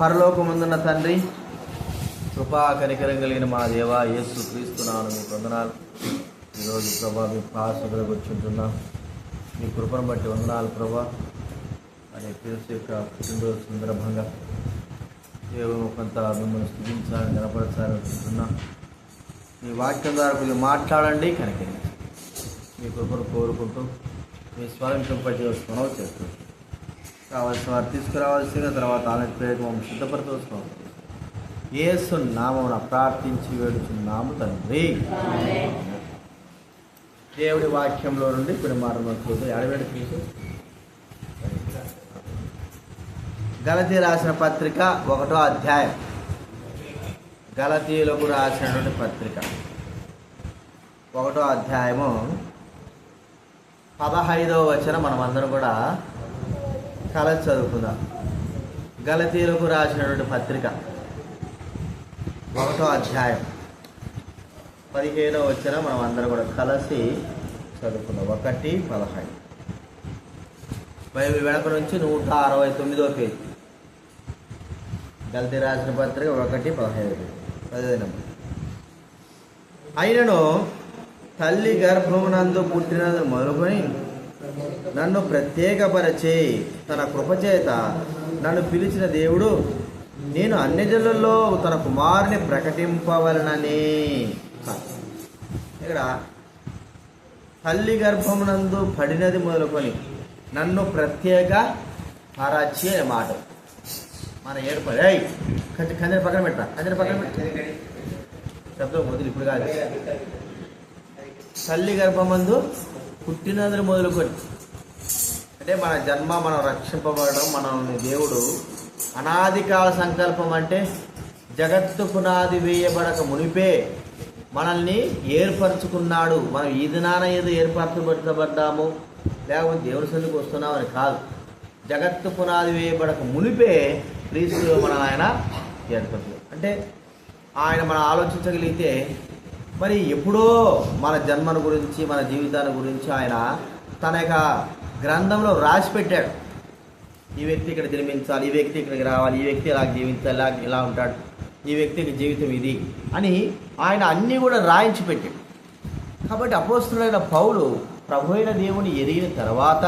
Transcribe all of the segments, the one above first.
పరలోకముందున్న తండ్రి కృపా కనికరం కలిగిన మా దేవ యేసు క్రీస్తున్నాను మీ వందనాలు. ఈరోజు ప్రభా మీ పాసులకు వచ్చుంటున్నాం మీ కృపను బట్టి వందనాలు ప్రభా. అనే క్రీస్తు యొక్క పుట్టినరోజు సందర్భంగా దేవుడు కొంత మిమ్మల్ని స్థుతించాలని కనపరచాలని అనుకుంటున్నాం మీ వాక్యం ద్వారా కొద్దిగా మాట్లాడండి కనికరించండి. మీ కృపను కోరుకుంటూ మీ స్వరం చింపటి మనవి చేస్తుంది కావాల్సిన వారు తీసుకురావాల్సిన తర్వాత ఆమె పేరు మమ్మల్ని సిద్ధపరచవలసిన యేసు నామమున ప్రార్థించి వేడుచున్నాము తండ్రి. దేవుడి వాక్యంలో నుండి ఇప్పుడు మాటలు చూద్దాం ఎడవేడు తీసు. గలతీ రాసిన పత్రిక ఒకటో అధ్యాయం. గలతీయులకు రాసినటువంటి పత్రిక ఒకటో అధ్యాయము పదహైదవ వచనం మనమందరం కూడా కలసి చదువుకుందాం. గలతీలకు రాసినటువంటి పత్రిక. ఒకటో అధ్యాయం. పదిహేనో వచ్చిన మనం అందరం కూడా కలిసి చదువుకుందాం. ఒకటి పదహైదు. బైబిల్ వెనక నుంచి నూట అరవై తొమ్మిదో పేజీ. గల్తీ రాసిన పత్రిక ఒకటి పదహైదు పదిహేను అయినను తల్లి గర్భమునందు పుట్టినందు మొదలుకొని నన్ను ప్రత్యేకపరచే తన కృపచేత నన్ను పిలిచిన దేవుడు నేను అన్ని జనులలో తన కుమారుని ప్రకటింపవలనని ఇక్కడ తల్లి గర్భమునందు పడినది మొదలుకొని నన్ను ప్రత్యేక పరచి అనే మాట. మన ఏర్పడి అయ్యి కంచె పక్కన పెట్టా కందిని పక్కన పెట్ట శబ్దం వదిలి ఇప్పుడు కాదు. తల్లి గర్భమందు పుట్టినందులు మొదలుకొని అంటే మన జన్మ మనం రక్షింపబడడం మనల్ని దేవుడు అనాది కాల సంకల్పం అంటే జగత్తు పునాది వేయబడక మునిపే మనల్ని ఏర్పరచుకున్నాడు. మనం ఈ దినాన ఏదో ఏర్పరచబడబడ్డాము లేకపోతే దేవుని సందుకు వస్తున్నామని కాదు. జగత్తు పునాది వేయబడక మునిపే క్రీస్తు మన ఆయన ఏర్పరచు అంటే ఆయన మనం ఆలోచించగలిగితే మరి ఎప్పుడో మన జన్మను గురించి మన జీవితాన్ని గురించి ఆయన తన యొక్క గ్రంథంలో రాసి పెట్టాడు. ఈ వ్యక్తి ఇక్కడ జన్మించాలి ఈ వ్యక్తి ఇక్కడికి రావాలి ఈ వ్యక్తి ఇలా జీవించాలి ఇలా ఇలా ఉంటాడు ఈ వ్యక్తికి జీవితం ఇది అని ఆయన అన్నీ కూడా రాయించి పెట్టాడు. కాబట్టి అపోస్తుడైన పౌలు ప్రభు అయిన దేవుని ఎరిగిన తర్వాత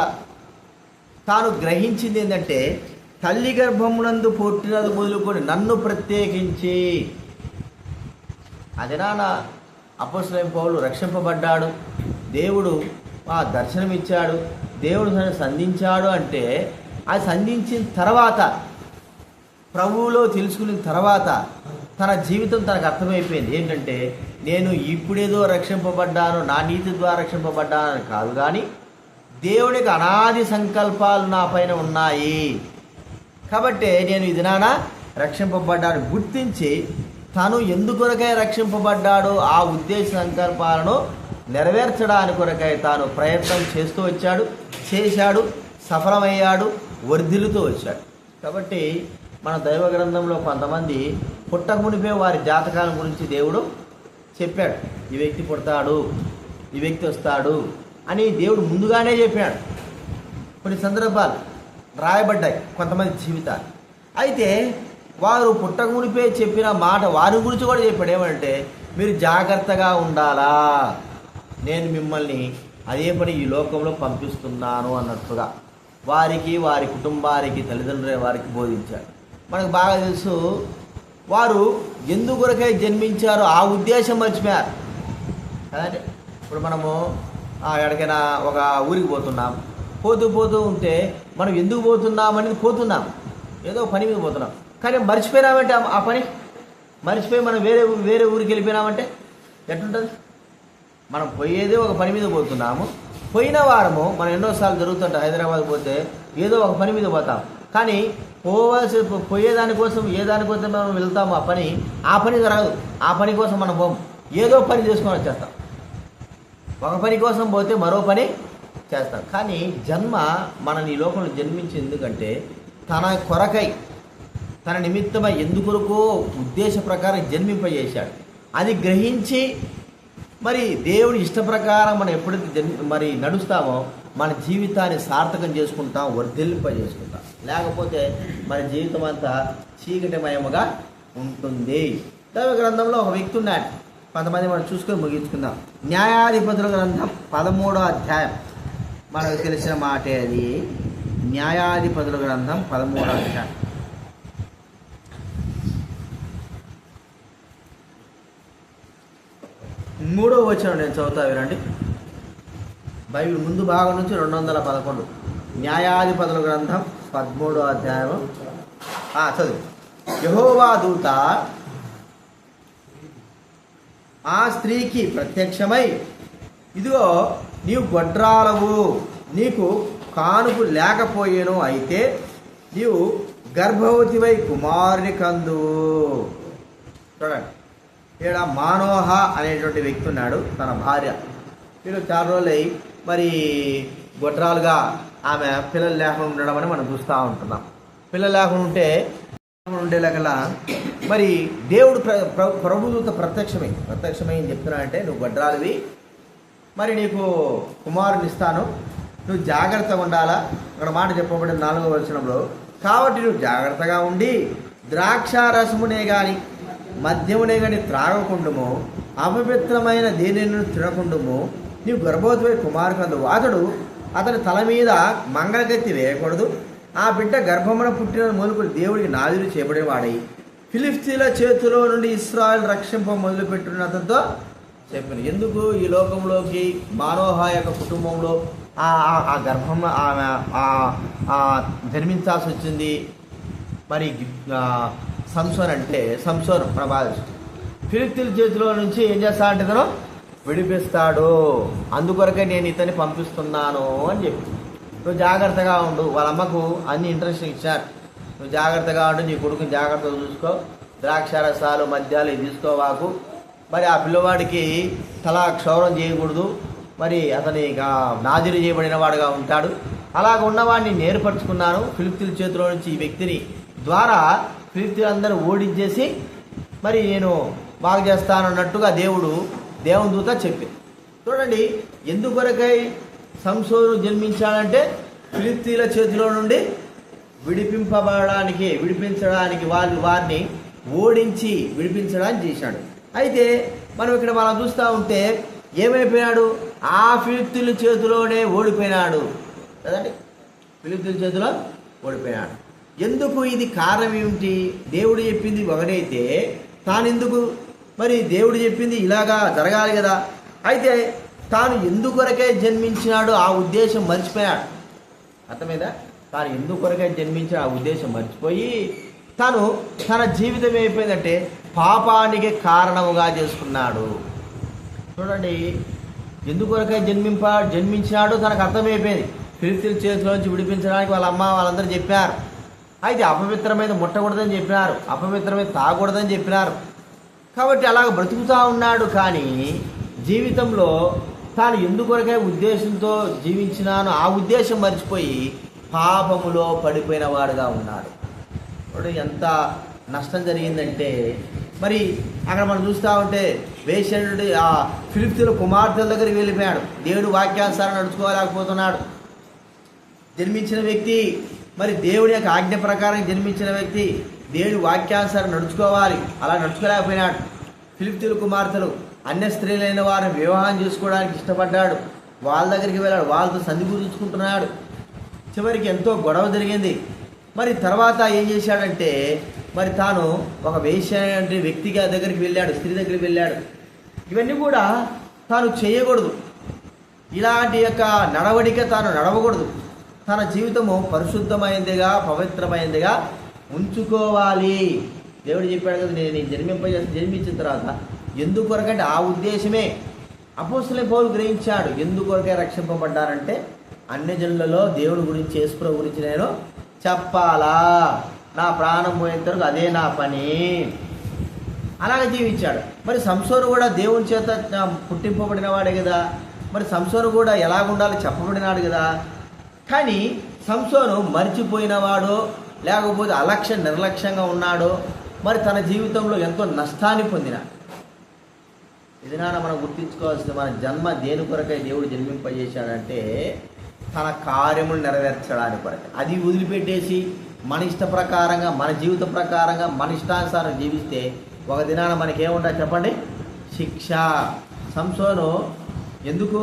తాను గ్రహించింది ఏంటంటే తల్లి గర్భమునందు పుట్టినది మొదలుకొని నన్ను ప్రత్యేకించి. అది అపోసలైన పౌలు రక్షింపబడ్డాడు. దేవుడు ఆ దర్శనమిచ్చాడు. దేవుడు తను సంధించాడు అంటే అది సంధించిన తర్వాత ప్రభువులో తెలుసుకున్న తర్వాత తన జీవితం తనకు అర్థమైపోయింది. ఏంటంటే నేను ఇప్పుడేదో రక్షింపబడ్డాను నా నీతి ద్వారా రక్షింపబడ్డాను కాదు కానీ దేవుడికి అనాది సంకల్పాలు నా పైన ఉన్నాయి. కాబట్టి నేను ఇది నానా రక్షింపబడ్డాను. గుర్తించి తను ఎందుకొరకై రక్షింపబడ్డాడో ఆ ఉద్దేశ సంకల్పాలను నెరవేర్చడానికి కొరకై తాను ప్రయత్నం చేస్తూ వచ్చాడు చేశాడు సఫలమయ్యాడు వర్ధిల్లుతూ వచ్చాడు. కాబట్టి మన దైవ గ్రంథంలో కొంతమంది పుట్టక మునిపే వారి జాతకాల గురించి దేవుడు చెప్పాడు. ఈ వ్యక్తి పుడతాడు ఈ వ్యక్తి వస్తాడు అని దేవుడు ముందుగానే చెప్పాడు. కొన్ని సందర్భాలు రాయబడ్డాయి కొంతమంది జీవితాలు. అయితే వారు పుట్టక మునిపే చెప్పిన మాట వారి గురించి కూడా చెప్పాడు. ఏమంటే మీరు జాగ్రత్తగా ఉండాలా? నేను మిమ్మల్ని అదే పని ఈ లోకంలో పంపిస్తున్నాను అన్నట్టుగా వారికి వారి కుటుంబానికి తల్లిదండ్రుల వారికి బోధించాడు. మనకు బాగా తెలుసు వారు ఎందుకొరకై జన్మించారో ఆ ఉద్దేశం మర్చిపోయారు. కదండి? ఇప్పుడు మనము ఆ, ఎక్కడికైనా ఒక ఊరికి పోతున్నాం. పోతూ పోతూ ఉంటే మనం ఎందుకు పోతున్నాం అనేది పోతున్నాం ఏదో పని మీద పోతున్నాం. కానీ మర్చిపోయినామంటే ఆ- పని? మర్చిపోయి మనం వేరే వేరే ఊరికి వెళ్ళిపోయినామంటే ఎట్లుంటుంది? మనం పోయేదే ఒక పని మీద పోతున్నాము. పోయిన వారము మనం ఎన్నోసార్లు జరుగుతుంటాం హైదరాబాద్ పోతే ఏదో ఒక పని మీద పోతాం. కానీ పోవాల్సి పోయేదానికోసం ఏ దానికోసం మనం వెళ్తాము ఆ పని ఆ పని జరగదు ఆ పని కోసం మనం పోము ఏదో పని చేసుకొని వచ్చేస్తాం. ఒక పని కోసం పోతే మరో పని చేస్తాం. కానీ జన్మ మనని ఈ లోకంలో జన్మించి ఎందుకంటే తన కొరకై తన నిమిత్తమై ఎందుకొరకో ఉద్దేశ ప్రకారం జన్మింపజేశాడు. అది గ్రహించి మరి దేవుడి ఇష్ట ప్రకారం మనం ఎప్పుడైతే జన్మ మరి నడుస్తామో మన జీవితాన్ని సార్థకం చేసుకుంటాం వర్ధిల్లింపజేసుకుంటాం. లేకపోతే మన జీవితం అంతా చీకటిమయముగా ఉంటుంది. దైవ గ్రంథంలో ఒక వ్యక్తి ఉన్నాడు. కొంతమంది మనం చూసుకొని ముగించుకుందాం. న్యాయాధిపతుల గ్రంథం పదమూడో అధ్యాయం. మనకు తెలిసిన మాటే అది. న్యాయాధిపతుల గ్రంథం పదమూడో అధ్యాయం. మూడో వచనం నేను చదువుతా వినండి. బైబిల్ ముందు భాగం నుంచి రెండు వందల పదకొండు. న్యాయాధిపతుల గ్రంథం పదమూడో అధ్యాయం చదువు. యహోవా దూత ఆ స్త్రీకి ప్రత్యక్షమై ఇదిగో నీవు గొడ్రాలవు నీకు కానుపు లేకపోయేను అయితే నీవు గర్భవతివై కుమారుని కందు చూడండి. ఇక్కడ మానోహ అనేటువంటి వ్యక్తి ఉన్నాడు తన భార్య. వీడు చాలా రోజులై మరి గొడ్రాలుగా ఆమె పిల్లలు లేకుండా ఉండడం అని మనం చూస్తూ ఉంటున్నాం. పిల్లలు లేకుండా ఉంటే ఉండేలాగలా మరి దేవుడు ప్ర ప్ర- ప్రభుదూత ప్రత్యక్షమై ప్రత్యక్షమై ఏం చెప్తున్నాడంటే నువ్వు గొడ్రాలివి మరి నీకు కుమారుని ఇస్తాను నువ్వు జాగ్రత్తగా ఉండాలా? అక్కడ మాట చెప్పబడింది నాలుగో వచనంలో కాబట్టి నువ్వు జాగ్రత్తగా ఉండి ద్రాక్ష రసమునే కానీ మద్యమునే గని త్రాగకుండుము అపవిత్రమైన దేనిని తినకుండుము నీవు గర్భవతిపై కుమారుకందు అతడు అతని తల మీద మంగళగత్తి వేయకూడదు. ఆ బిడ్డ గర్భమున పుట్టిన మూలుకులు దేవుడికి నాదులు చేయబడేవాడై వాడై చేతిలో నుండి ఇస్రాయల్ రక్షింప మొదలుపెట్టిన అతనితో చెప్పాను ఎందుకు ఈ లోకంలోకి మానోహ యొక్క కుటుంబంలో ఆ ఆ- ఆ గర్భం ఆమె ఆ- జన్మించాల్సి వచ్చింది? మరి సంసోన్ అంటే సంసోన్ ప్రభాస్. ఫిలిస్తీన్ల చేతిలో నుంచి ఏం చేస్తా అంటే తను విడిపిస్తాడు. అందుకొరకే నేను ఇతన్ని పంపిస్తున్నాను అని చెప్పి. నువ్వు జాగ్రత్తగా ఉండు వాళ్ళ అమ్మకు అన్ని ఇంట్రెస్ట్ ఇచ్చారు. నువ్వు జాగ్రత్తగా ఉండు నీ కొడుకుని జాగ్రత్తగా చూసుకో. ద్రాక్ష రసాలు మద్యాలు ఇవి తీసుకోవాకు. మరి ఆ పిల్లవాడికి తల క్షౌరం చేయకూడదు. మరి అతని ఇక నాదిరి చేయబడిన వాడుగా ఉంటాడు. అలాగ ఉన్నవాడిని నేర్పరచుకున్నాను. ఫిలిప్తుల చేతిలో నుంచి ఈ వ్యక్తిని ద్వారా ఫిలిప్తీలందరూ ఓడించేసి మరి నేను బాగు చేస్తాను అన్నట్టుగా దేవుడు దేవుని దూత చెప్పింది చూడండి ఎందుకొరకై సంసోను జన్మించాడంటే ఫిలిప్తీల చేతిలో నుండి విడిపింపబడడానికి విడిపించడానికి వాళ్ళు వారిని ఓడించి విడిపించడానికి చేశాడు. అయితే మనం ఇక్కడ మనం చూస్తూ ఉంటే ఏమైపోయాడు? ఆ ఫిలిప్తుల చేతిలోనే ఓడిపోయినాడు. కదండి? ఫిలిప్తుల చేతిలో ఓడిపోయినాడు. ఎందుకు ఇది కారణం ఏమిటి? దేవుడు చెప్పింది ఒకటైతే తానెందుకు? మరి దేవుడు చెప్పింది ఇలాగా జరగాలి కదా. అయితే తాను ఎందుకొరకే జన్మించినాడో ఆ ఉద్దేశం మర్చిపోయాడు. అర్థమైందా? తాను ఎందుకొరకే జన్మించిన ఆ ఉద్దేశం మర్చిపోయి తను తన జీవితం ఏమైపోయిందంటే పాపానికి కారణముగా చేసుకున్నాడు. చూడండి ఎందుకొరకే జన్మింప జన్మించినాడో తనకు అర్థమైపోయింది. ఫిలిస్తీన్ చేతిలోంచి విడిపించడానికి వాళ్ళ అమ్మ వాళ్ళందరూ చెప్పారు. అయితే అపవిత్రమైన ముట్టకూడదని చెప్పినారు అపవిత్రమైన తాగకూడదని చెప్పినారు. కాబట్టి అలాగ బ్రతుకుతూ ఉన్నాడు కానీ జీవితంలో తాను ఎందుకొరకే ఉద్దేశంతో జీవించినానో ఆ ఉద్దేశం మర్చిపోయి పాపములో పడిపోయిన వాడుగా ఉన్నాడు. ఇప్పుడు ఎంత నష్టం జరిగిందంటే మరి అక్కడ మనం చూస్తూ ఉంటే వేషణుడి ఆ ఫిలిప్తుల కుమార్తెల దగ్గరికి వెళ్ళిపోయాడు. దేవుడు వాక్యానుసారం నడుచుకోలేకపోతున్నాడు. జన్మించిన వ్యక్తి మరి దేవుడి యొక్క ఆజ్ఞ ప్రకారం జన్మించిన వ్యక్తి దేవుడి వాక్యానుసారం నడుచుకోవాలి. అలా నడుచుకోలేకపోయినాడు. ఫిలిప్తీల కుమార్తెలు అన్య స్త్రీలైన వారిని వివాహం చేసుకోవడానికి ఇష్టపడ్డాడు. వాళ్ళ దగ్గరికి వెళ్ళాడు. వాళ్ళతో సంధి కుదుర్చుకుంటున్నాడు. చివరికి ఎంతో గొడవ జరిగింది. మరి తర్వాత ఏం చేశాడంటే మరి తాను ఒక వేశ్య అంటే వ్యక్తిగా దగ్గరికి వెళ్ళాడు స్త్రీ దగ్గరికి వెళ్ళాడు. ఇవన్నీ కూడా తాను చేయకూడదు. ఇలాంటి యొక్క నడవడిక తాను నడవకూడదు. తన జీవితము పరిశుద్ధమైందిగా పవిత్రమైందిగా ఉంచుకోవాలి. దేవుడు చెప్పాడు కదా నేను జన్మింప జన్మించిన తర్వాత ఎందుకొరకంటే ఆ ఉద్దేశమే. అపోసలే పౌలు గ్రహించాడు ఎందుకొరకే రక్షింపబడ్డారంటే అన్ని జనులలో దేవుడి గురించి యేసుప్రభు గురించి నేను చెప్పాలా? నా ప్రాణం పోయేంత వరకు అదే నా పని. అలాగే జీవించాడు. మరి సంసోను కూడా దేవుని చేత పుట్టింపబడిన వాడే కదా. మరి సంసోను కూడా ఎలాగుండాలో చెప్పబడినాడు కదా. కానీ సంసోను మర్చిపోయినవాడో లేకపోతే అలక్ష్య నిర్లక్ష్యంగా ఉన్నాడో మరి తన జీవితంలో ఎంతో నష్టాన్ని పొందినాడు ఇది నాన్న మనం గుర్తించుకోవాల్సింది మన జన్మ దేని కొరకై దేవుడు జన్మింపజేశాడంటే తన కార్యములు నెరవేర్చడానికి కొరకు. అది వదిలిపెట్టేసి మన ఇష్ట ప్రకారంగా మన జీవిత ప్రకారంగా మన ఇష్టానుసారం జీవిస్తే ఒక దినాన మనకేముంటుంది చెప్పండి? శిక్ష. సంసోను ఎందుకు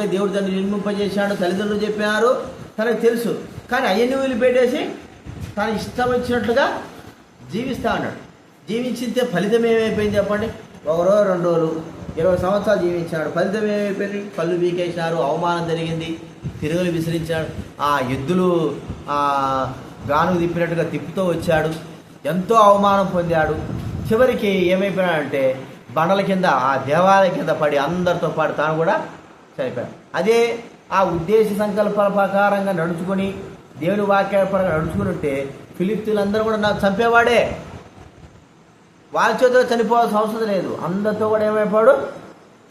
దేవుడు దాన్ని జన్మింపజేశాడు? తల్లిదండ్రులు చెప్పారు తనకు తెలుసు. కానీ అవన్నీ వదిలిపెట్టేసి తన ఇష్టం వచ్చినట్లుగా జీవిస్తా ఉన్నాడు. జీవించితే ఫలితం ఏమైపోయింది చెప్పండి? ఒక రోజు రెండు రోజులు ఇరవై సంవత్సరాలు జీవించాడు ఫలితం ఏమైపోయింది? పళ్ళు బీకేసినారు అవమానం జరిగింది తిరుగులు విసిరించాడు. ఆ ఎద్దులు గాను తిప్పినట్టుగా తిప్పుతూ వచ్చాడు. ఎంతో అవమానం పొందాడు. చివరికి ఏమైపోయాడంటే బండల కింద ఆ దేవాలయ కింద పడి అందరితో పాటు తాను కూడా చనిపోయాడు. అదే ఆ ఉద్దేశ సంకల్పాల ప్రకారంగా నడుచుకొని దేవుని వాక్యాల పరంగా నడుచుకుని ఉంటే ఫిలిప్తీలందరూ కూడా నాకు చంపేవాడే. వాళ్ళ చేతిలో చనిపోవాల్సిన అవసరం లేదు. అందరితో కూడా ఏమైపోయాడు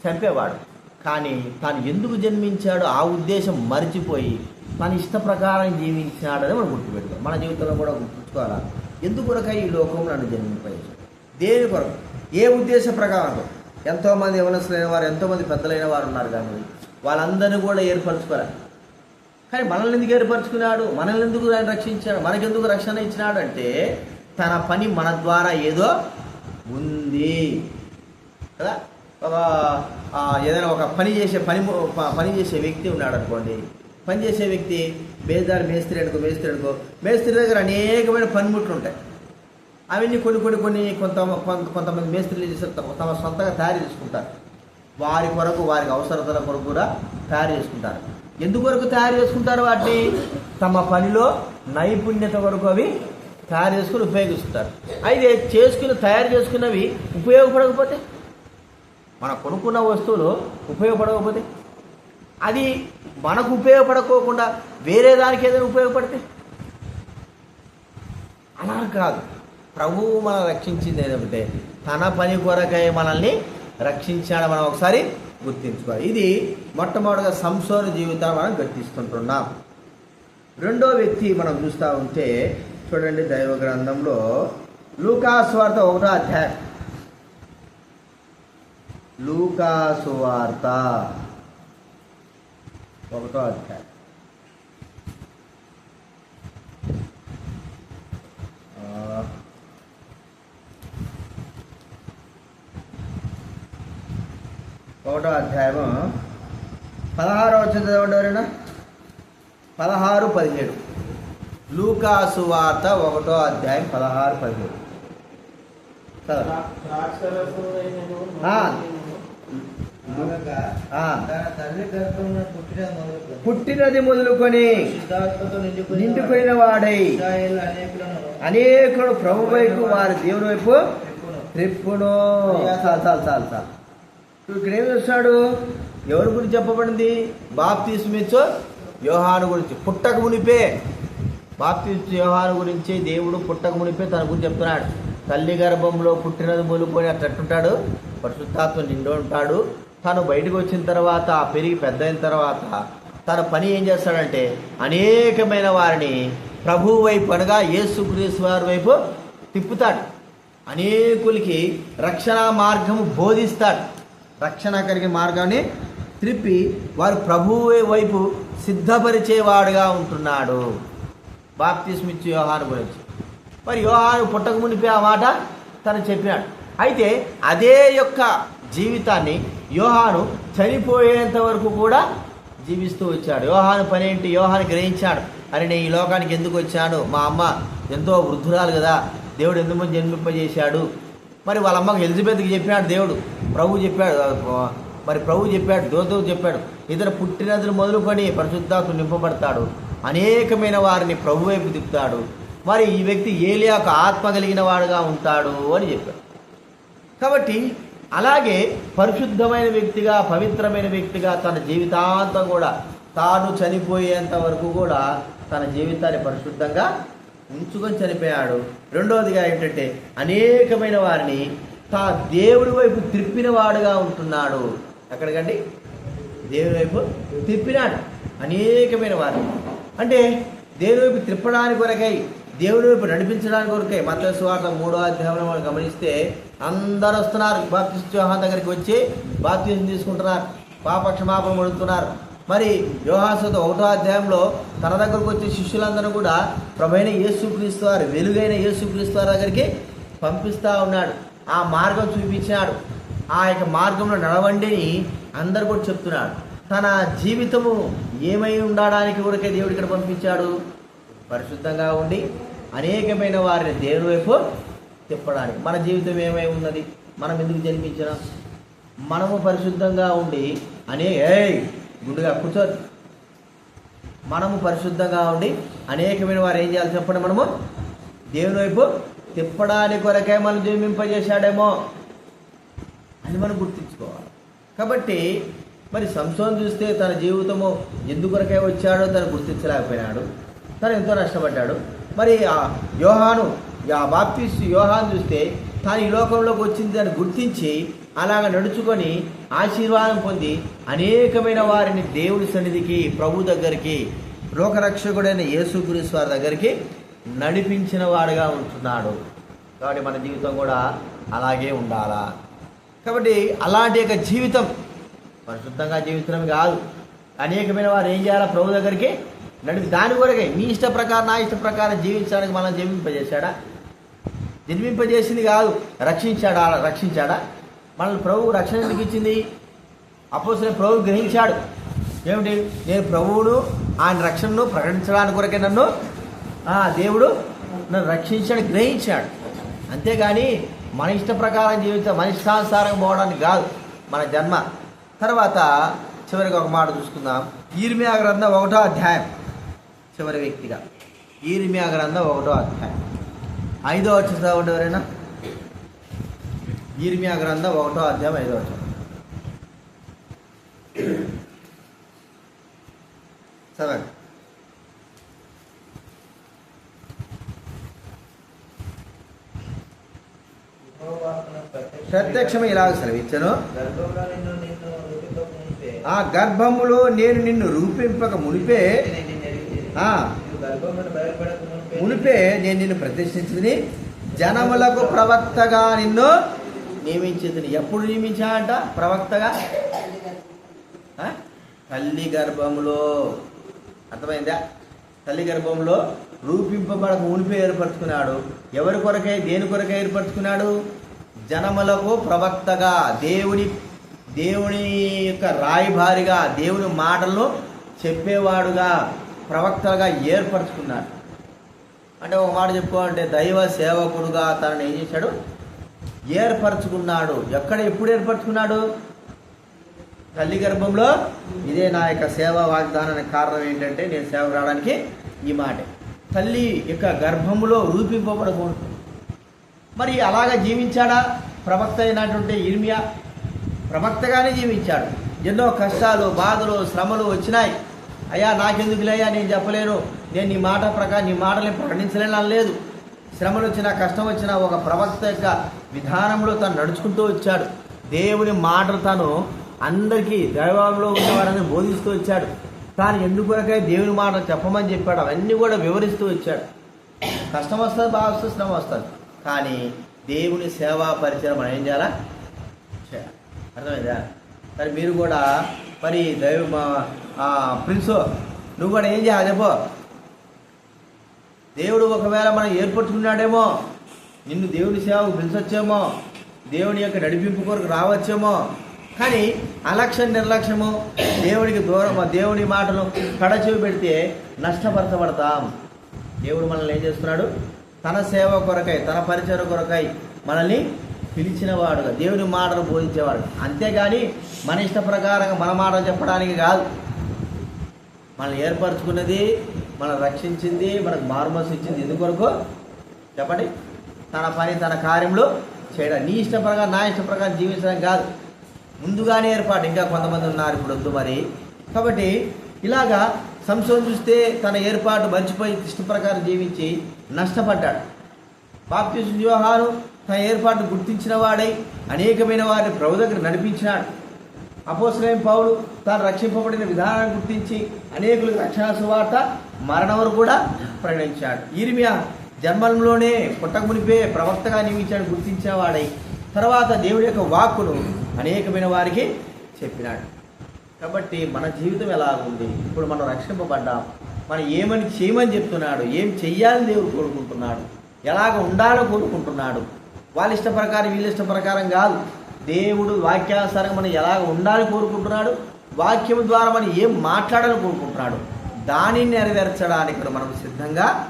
చంపేవాడు. కానీ తాను ఎందుకు జన్మించాడో ఆ ఉద్దేశం మర్చిపోయి తన ఇష్ట ప్రకారం జీవించాడని మనం గుర్తుపెట్టుకోవాలి. మన జీవితంలో కూడా గుర్తుంచుకోవాలా ఎందుకు కొరకై ఈ లోకం నన్ను జన్మింపజేశాడు దేని కొరకు? ఏ ఉద్దేశ ప్రకారం ఎంతోమంది యవనస్తులైన వారు ఎంతోమంది పెద్దలైన వారు ఉన్నారు కానీ. వాళ్ళందరినీ కూడా ఏర్పరచుకోరా. కానీ మనల్ని ఎందుకు ఏర్పరచుకున్నాడు? మనల్ని ఎందుకు ఆయన రక్షించాడు? మనకెందుకు రక్షణ ఇచ్చినాడు అంటే తన పని మన ద్వారా ఏదో ఉంది. కదా? ఒక ఏదైనా ఒక పని చేసే పని పని చేసే వ్యక్తి ఉన్నాడు అనుకోండి. పని చేసే వ్యక్తి బేదారు మేస్త్రి అనుకో మేస్త్రి అనుకో. మేస్త్రి దగ్గర అనేకమైన పనిముట్లు ఉంటాయి. అవన్నీ కొన్ని కొన్ని కొన్ని కొంత కొంత కొంతమంది మేస్త్రీలు చేస్తారు తమ- తమ సొంతంగా తయారు చేసుకుంటారు. వారి కొరకు వారికి అవసరతల కొరకు కూడా తయారు చేసుకుంటారు. ఎందుకొరకు తయారు చేసుకుంటారు వాటిని? తమ పనిలో నైపుణ్యత వరకు అవి తయారు చేసుకుని ఉపయోగిస్తుంటారు అయితే చేసుకుని తయారు చేసుకున్నవి ఉపయోగపడకపోతే? మనం కొనుక్కున్న వస్తువులు ఉపయోగపడకపోతే? అది మనకు ఉపయోగపడకోకుండా వేరే దానికి ఏదైనా ఉపయోగపడితే? అలా కాదు. ప్రభువు మనం రక్షించింది ఏదంటే తన పని కొరకై మనల్ని రక్షించాడని మనం ఒకసారి గుర్తించుకోవాలి. ఇది మొట్టమొదటిగా సంసోన జీవితాన్ని మనం గట్టిస్తుంటున్నాం. రెండో వ్యక్తి మనం చూస్తూ ఉంటే చూడండి దైవ గ్రంథంలో లూకాస్వార్త ఒకటో అధ్యాయం. లూకాసువార్త ఒకటో అధ్యాయం. ఒకటో అధ్యాయము. పదహారు వచ్చింది చదవండి పదహారు పదిహేడు. లూకాసు వార్త ఒకటో అధ్యాయం పదహారు పదిహేడు. పుట్టినది మొదలుకొని నిండిపోయిన నిండుకుని వాడై అనేకుడు ప్రభు వైపు వారి దేవుని వైపు త్రిప్పును. చాలు చాలు చాలు చాలు. ఇక్కడ ఏం చూస్తున్నాడు ఎవరి గురించి చెప్పబడింది? బాప్తీసుమిచ్చు యోహాను గురించి. పుట్టక మునిపే. బాప్తీసు యోహాను గురించి దేవుడు పుట్టక మునిపే తన గురించి చెప్తున్నాడు. తల్లి గర్భంలో పుట్టినది మొలుకొని అట్టుంటాడు పరిశుద్ధాత్మ నిండు ఉంటాడు. తను బయటకు వచ్చిన తర్వాత పెరిగి పెద్ద అయిన తర్వాత తన పని ఏం చేస్తాడంటే అనేకమైన వారిని ప్రభు వైపు అనగా యేసుక్రీస్తు వారి వైపు తిప్పుతాడు. అనేకులకి రక్షణ మార్గము బోధిస్తాడు. రక్షణ కలిగే మార్గాన్ని త్రిప్పి వారు ప్రభువు వైపు సిద్ధపరిచేవాడుగా ఉంటున్నాడు. బాప్తిస్మిచ్చు యోహాను గురించి. మరి యోహాను పుట్టక మునిపే ఆ మాట తను చెప్పినాడు. అయితే అదే యొక్క జీవితాన్ని యోహాను చనిపోయేంత వరకు కూడా జీవిస్తూ వచ్చాడు. యోహాను పని ఏంటి? యోహాను గ్రహించాడు. అరే నేను ఈ లోకానికి ఎందుకు వచ్చాను? మా అమ్మ ఎంతో వృద్ధురాలు కదా. దేవుడు ఎందుకు జన్మింపజేశాడు? మరి వాళ్ళ అమ్మకు ఎలిజబెత్కి చెప్పాడు దేవుడు. ప్రభు చెప్పాడు మరి ప్రభు చెప్పాడు దోతకు చెప్పాడు ఇతను పుట్టినదులు మొదలుకొని పరిశుద్ధాత్మ నింపబడతాడు. అనేకమైన వారిని ప్రభు వైపు తిప్పుతాడు. మరి ఈ వ్యక్తి ఏలియాకు ఆత్మ కలిగిన వాడుగా ఉంటాడు అని చెప్పాడు. కాబట్టి అలాగే పరిశుద్ధమైన వ్యక్తిగా పవిత్రమైన వ్యక్తిగా తన జీవితాంతం కూడా తాను చనిపోయేంత వరకు కూడా తన జీవితాన్ని పరిశుద్ధంగా ఉంచుకొని చనిపోయాడు. రెండవదిగా ఏంటంటే అనేకమైన వారిని తా దేవుడి వైపు త్రిప్పిన వాడుగా ఉంటున్నాడు. ఎక్కడికండి? దేవుని వైపు తిప్పినాడు. అనేకమైన వారు అంటే దేవుని వైపు తిప్పడానికి కొరకై దేవుని వైపు నడిపించడానికి కొరకై మత స్వార్థ మూడో అధ్యాయంలో మనం గమనిస్తే అందరు వస్తున్నారు. బాప్తిస్ట్ యోహాన్ దగ్గరికి వచ్చి బాప్తిజం తీసుకుంటున్నారు. పాపక్షమాపణ పడుతున్నారు మరి యోహాసుత ఒకటో అధ్యాయంలో తన దగ్గరకు వచ్చే శిష్యులందరూ కూడా ప్రభైన యేసుక్రీస్తు వారు వెలుగైన యేసుక్రీస్తు వారి దగ్గరికి పంపిస్తూ ఉన్నాడు. ఆ మార్గం చూపించాడు ఆ యొక్క మార్గంలో నడవండి అని అందరు కూడా చెప్తున్నాడు తన జీవితము ఏమై ఉండడానికి ఊరికే దేవుడు ఇక్కడ పంపించాడు? పరిశుద్ధంగా ఉండి అనేకమైన వారిని దేవుని వైపు తిప్పడానికి. మన జీవితం ఏమై ఉన్నది? మనం ఎందుకు జన్మించిన? మనము పరిశుద్ధంగా ఉండి అనే ఏయ్ గుండుగా కూర్చో. మనము పరిశుద్ధంగా ఉండి అనేకమైన వారు ఏం చేయాలి చెప్పండి మనము? దేవుని వైపు తిప్పడానికి కొరకే మనం జన్మింపజేశాడేమో అని మనం గుర్తించుకోవాలి. కాబట్టి మరి సంసోన్ చూస్తే తన జీవితము ఎందుకొరకే వచ్చాడో తను గుర్తించలేకపోయినాడు. తను ఎంతో నష్టపడ్డాడు. మరి ఆ యోహాను ఆ బాప్తిస్ యోహాను చూస్తే తాను ఈ లోకంలోకి వచ్చింది అని గుర్తించి అలాగ నడుచుకొని ఆశీర్వాదం పొంది అనేకమైన వారిని దేవుడి సన్నిధికి ప్రభు దగ్గరికి లోకరక్షకుడైన యేసుక్రీస్తు దగ్గరికి నడిపించిన వాడుగా ఉంటున్నాడు. కాబట్టి మన జీవితం కూడా అలాగే ఉండాలా? కాబట్టి అలాంటి యొక్క జీవితం పరిశుద్ధంగా జీవించడం కాదు. అనేకమైన వారు ఏం చేయాలా? ప్రభు దగ్గరికి నడిపి దాని కొరకే మీ ఇష్ట ప్రకారం నా ఇష్ట ప్రకారం జీవించడానికి మనం జన్మింపజేశాడా? జన్మింపజేసింది కాదు రక్షించాడా? రక్షించాడా? మనల్ని ప్రభు రక్షణ ఎందుకు ఇచ్చింది? అపోసిన ప్రభు గ్రహించాడు. ఏమిటి? నేను ప్రభువును ఆయన రక్షణను ప్రకటించడానికి కొరకే నన్ను ఆ, దేవుడు నన్ను రక్షించాడు గ్రహించాడు. అంతేగాని మన ఇష్ట ప్రకారం జీవితం మన ఇష్టానుసారం పోవడానికి కాదు మన జన్మ. తర్వాత చివరికి ఒక మాట చూసుకుందాం. ఈర్మియా గ్రంథం ఒకటో అధ్యాయం. చివరి వ్యక్తిగా. ఈర్మియా గ్రంథం ఒకటో అధ్యాయం. ఐదో వచ్చిన చదవండి ఎవరైనా? ఈర్మియా గ్రంథం ఒకటో అధ్యాయం ఐదో వచ్చిన చదవండి. ప్రత్యక్షమే ఇలాగ సెలవిచ్చను. ఆ గర్భములో నేను నిన్ను రూపింపక మునిపే మునిపే నేను నిన్ను ప్రతిష్ఠించింది జనములకు ప్రవక్తగా నిన్ను నియమించింది ఎప్పుడు నియమించా అంట ప్రవక్తగా తల్లి గర్భములో. అర్థమైందా? తల్లి గర్భంలో రూపింపబడక మునిపే ఏర్పరచుకున్నాడు. ఎవరి కొరకై? దేని కొరకై ఏర్పరచుకున్నాడు? జనములకు ప్రవక్తగా దేవుని దేవుని యొక్క రాయబారిగా దేవుని మాటలను చెప్పేవాడుగా ప్రవక్తగా ఏర్పరచుకున్నాడు అంటే ఒక మాట చెప్పుకోవాలంటే దైవ సేవకుడుగా తనని ఏం చేశాడు? ఏర్పరచుకున్నాడు. ఎక్కడ ఎప్పుడు ఏర్పరచుకున్నాడు? తల్లి గర్భంలో ఇదే నా యొక్క సేవా వాగ్దానానికి కారణం ఏంటంటే నేను సేవ రావడానికి ఈ మాటే. తల్లి యొక్క గర్భములో రూపింపబడకూడదు. మరి అలాగా జీవించాడా? ప్రవక్త అయినటువంటి ఇర్మియా ప్రవక్తగానే జీవించాడు. ఎన్నో కష్టాలు బాధలు శ్రమలు వచ్చినాయి. అయ్యా నాకెందుకులేయా నేను చెప్పలేను. నేను నీ మాట ప్రకారం నీ మాటలు ప్రకటించలేను అనలేదు శ్రమలు వచ్చినా కష్టం వచ్చినా ఒక ప్రవక్త యొక్క విధానంలో తను నడుచుకుంటూ వచ్చాడు. దేవుని మాటలు తాను అందరికీ దైవంలో ఉన్న వారందరూ బోధిస్తూ వచ్చాడు. తాను ఎందుకొరకై దేవుని మాటలు చెప్పమని చెప్పాడు? అవన్నీ కూడా వివరిస్తూ వచ్చాడు. కష్టం వస్తుంది బాగా వస్తుంది శ్రమ వస్తుంది. కానీ దేవుని సేవా పరిచయం మనం ఏం చేయాలా? చేయాలి. అర్థమైందా? మరి మీరు కూడా మరి దైవ ప్రిన్సు నువ్వు కూడా ఏం చేయాలి చెప్పు? దేవుడు ఒకవేళ మనం ఏర్పరచుకున్నాడేమో నిన్ను దేవుని సేవకు పిలిచొచ్చేమో దేవుని యొక్క నడిపింపు కొరకు రావచ్చేమో కానీ అలక్ష్యం నిర్లక్ష్యము దేవునికి దూరం దేవుని మాటలు కడచెవి పెడితే నష్టపరచబడతాం. దేవుడు మనల్ని ఏం చేస్తున్నాడు? తన సేవ కొరకై తన పరిచయ కొరకై మనల్ని పిలిచినవాడుగా దేవుని మాటలు బోధించేవాడు. అంతేగాని మన ఇష్ట ప్రకారంగా మన మాటలు చెప్పడానికి కాదు. మనల్ని ఏర్పరచుకున్నది మనం రక్షించింది మనకు మార్మల్స్ ఇచ్చింది ఎందుకొరకు? చెప్పండి. తన పని తన కార్యంలో చేయడం. నీ ఇష్ట ప్రకారం నా ఇష్ట ప్రకారం జీవించడం కాదు. ముందుగానే ఏర్పాటు. ఇంకా కొంతమంది ఉన్నారు ఇప్పుడు వద్దు మరి. కాబట్టి ఇలాగా సంశోధన చూస్తే తన ఏర్పాటు మర్చిపోయి ఇష్ట ప్రకారం జీవించి నష్టపడ్డాడు. బాప్తిజం యోహాను తన ఏర్పాటు గుర్తించిన వాడై అనేకమైన వారిని ప్రభు దగ్గర నడిపించినాడు. అపోసలేం పౌలు తాను రక్షింపబడిన విధానాన్ని గుర్తించి అనేకులకు రక్షణ సువార్త మరణం వరకు కూడా ప్రకటించాడు. ఈర్మియా జన్మంలోనే పుట్టక మునిపే ప్రవక్తగా నియమించాడు గుర్తించేవాడై తర్వాత దేవుడి యొక్క వాక్కును అనేకమైన వారికి చెప్పినాడు. కాబట్టి మన జీవితం ఎలా ఉంది ఇప్పుడు మనం రక్షింపబడ్డాం. మనం ఏమని చేయమని చెప్తున్నాడు? ఏం చెయ్యాలని దేవుడు కోరుకుంటున్నాడు? ఎలాగ ఉండాలో కోరుకుంటున్నాడు? వాళ్ళ ఇష్ట ప్రకారం వీళ్ళ ఇష్ట ప్రకారం కాదు. దేవుడు వాక్యానుసారంగా మనం ఎలాగ ఉండాలని కోరుకుంటున్నాడు? వాక్యం ద్వారా మనం ఏం మాట్లాడాలని కోరుకుంటున్నాడు? దానిని నెరవేర్చడానికి కూడా మనం సిద్ధంగా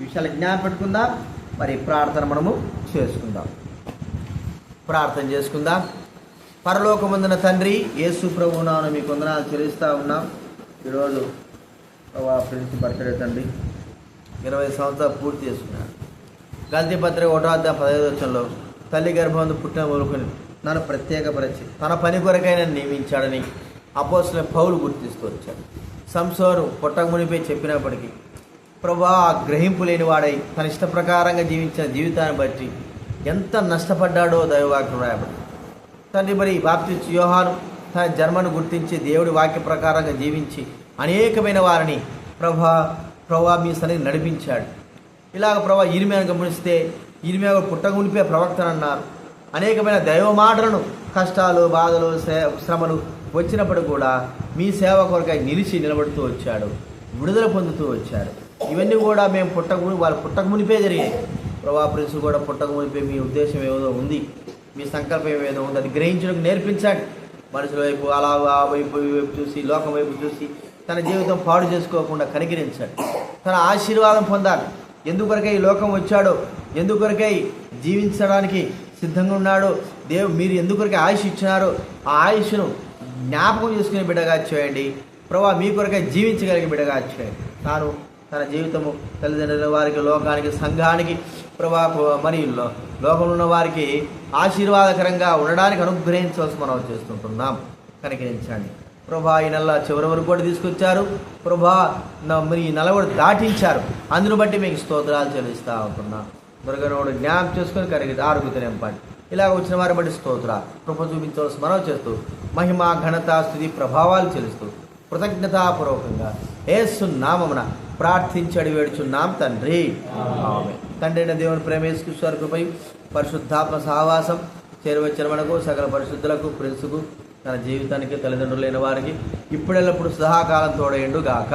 విషయాలు జ్ఞాపకం పెట్టుకుందాం. మరి ప్రార్థన మనము చేసుకుందాం. ప్రార్థన చేసుకుందాం. పరలోకమందున తండ్రి యేసు ప్రభు నామమున మీకు వందనాలు చెల్లిస్తూ ఉన్నాం. ఈరోజు ఫ్రెండ్స్ బర్త్డే తండ్రి ఇరవై సంవత్సరాలు పూర్తి చేసుకున్నాడు. గల్తీ పత్రిక ఒకటో అధ్యాయం పదహైదు వచ్చంలో తల్లి గర్భం పుట్టిన మొదలుకొని నన్ను ప్రత్యేకపరిచి తన పని కొరకైనా నియమించాడని అపోసిన పౌలు గుర్తిస్తూ వచ్చాడు. సంసోను పొట్టమునిపై చెప్పినప్పటికీ ప్రభా గ్రహింపు లేని వాడై తన ఇష్ట ప్రకారంగా జీవించిన జీవితాన్ని బట్టి ఎంత నష్టపడ్డాడో దైవవాక్యం రాయబడి తండ్రి మరి బాప్తి యోహాను తన జన్మను గుర్తించి దేవుడి వాక్య ప్రకారంగా జీవించి అనేకమైన వారిని ప్రభా ప్రభా మీ సన్నిధి నడిపించాడు. ఇలాగ ప్రభా ఇరిమేను గమనిస్తే ఇరిమే పుట్టగునిపే ప్రవక్తను అన్నారు. అనేకమైన దైవ మాటలను కష్టాలు బాధలు శ్రే- శ్రమలు వచ్చినప్పుడు కూడా మీ సేవ కొరకై నిలిచి నిలబడుతూ వచ్చాడు విడుదల పొందుతూ వచ్చాడు. ఇవన్నీ కూడా మేము పుట్టకముని వాళ్ళు పుట్టకమునిపే జరిగాయి. ప్రభా ప్రిన్సు కూడా పుట్టకమునిపే మీ ఉద్దేశం ఏదో ఉంది మీ సంకల్పం ఏదో ఉంది అది గ్రహించడానికి నేర్పించండి. మనుషుల వైపు అలా ఆ వైపు ఈ వైపు చూసి లోకం వైపు చూసి తన జీవితం పాడు చేసుకోకుండా కనికరించండి. తన ఆశీర్వాదం పొందాలి. ఎందుకొరకై ఈ లోకం వచ్చాడో ఎందుకొరకై జీవించడానికి సిద్ధంగా ఉన్నాడో దేవు మీరు ఎందుకొరకై ఆయుష్ ఇచ్చినారో ఆ ఆయుష్ను జ్ఞాపకం చేసుకునే బిడ్డగా చేయండి. ప్రభా మీ కొరకై జీవించగలిగే బిడ్డగా చేయండి. తాను తన జీవితము తల్లిదండ్రుల వారికి లోకానికి సంఘానికి ప్రభా మరి లోకంలో ఉన్న వారికి ఆశీర్వాదకరంగా ఉండడానికి అనుగ్రహించవలసి మనం చేస్తుంటున్నాం. కనికరించండి. ప్రభా ఈ నెల చివరి వరకు కూడా తీసుకొచ్చారు. ప్రభా మరి ఈ నెల కూడా దాటించారు. అందును బట్టి మీకు స్తోత్రాలు చెల్లిస్తా ఉంటున్నాం. మురుగనోడు జ్ఞాపం చేసుకొని కరిగి ఆరోగ్యత నింపండి ఇలాగ వచ్చిన వారి బట్టి స్తోత్ర కృప చూపించవలసి మనం చేస్తూ మహిమ ఘనత స్థుతి ప్రభావాలు చెల్లిస్తూ కృతజ్ఞతాపూర్వకంగా ఏసు నామమున ప్రార్థించడి వేడుచున్నాం తండ్రి. ఆమేన్. తండ్రి అయిన దేవుని ప్రేమేశ్వర కృపై పరిశుద్ధాత్మ సహవాసం చేరువచ్చిన మనకు సకల పరిశుద్ధులకు ప్రిన్సుకు తన జీవితానికి తల్లిదండ్రులు లేని వారికి ఇప్పుడెల్లప్పుడు సహాకాలం తోడేండు గాక